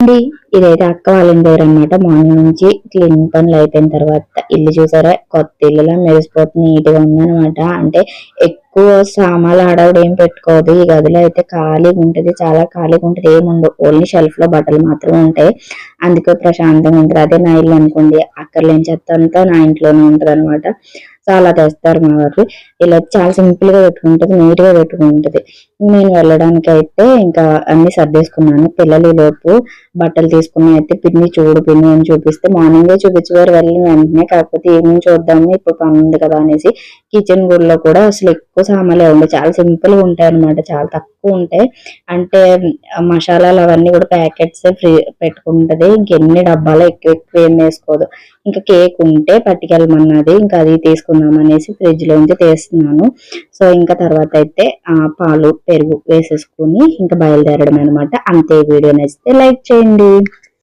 అండి. ఇదైతే అక్క వాళ్ళ ఇంటి దగ్గర అనమాట మార్నింగ్ నుంచి క్లీన్ పనులు అయిపోయిన తర్వాత ఇల్లు చూసారా? కొత్త ఇల్లులా మెరిసిపోతుంది నీట్గా ఉందనమాట అంటే ఎక్కువ సామాన్లు ఆడవిడ ఏం పెట్టుకోదు. ఈ గదిలో అయితే ఖాళీగా ఉంటది. చాలా ఖాళీగా ఉంటది. ఏముండవు ఓన్లీ షెల్ఫ్లో బట్టలు మాత్రమే ఉంటాయి. అందుకే ప్రశాంతంగా ఉంటది. అదే నా ఇల్లు అనుకోండి. అక్కర్లేని చెత్త అంతా నా ఇంట్లోనే ఉంటుంది అనమాట చాలా తెస్తారు మా వారు. ఇలా చాలా సింపుల్గా పెట్టుకుంటుంది నీట్గా పెట్టుకుంటుంది. నేను వెళ్ళడానికి అయితే ఇంకా అన్ని సర్దేసుకున్నాను. పిల్లలు లోపు బట్టలు తీసుకుని అయితే పిన్ని చూడు పిన్ని అని చూపిస్తే మార్నింగే చూపించేవారు. వెళ్ళిన వెంటనే కాకపోతే ఈవినింగ్ చూద్దాము ఇప్పుడు పని ఉంది కదా అనేసి కిచెన్ గుడిలో కూడా అసలు ఎక్కువ సామాన్లే ఉండవు. చాలా సింపుల్గా ఉంటాయి అనమాట చాలా తక్కువ ఉంటాయి. అంటే మసాలాలు అవన్నీ కూడా ప్యాకెట్స్ ఫ్రీ పెట్టుకుంటది. ఇంకెన్ని డబ్బాలు ఎక్కువ ఎక్కువ ఏం వేసుకోదు. ఇంకా కేక్ ఉంటే పట్టుకెళ్ళమన్నది. ఇంకా అది తీసుకుందాం అనేసి ఫ్రిడ్జ్ లోంచి తీస్తున్నాను. సో ఇంకా తర్వాత అయితే పాలు పెరుగు వేసేసుకుని ఇంకా బయలుదేరడం అనమాట అంతే వీడియో నచ్చితే లైక్ చేయండి.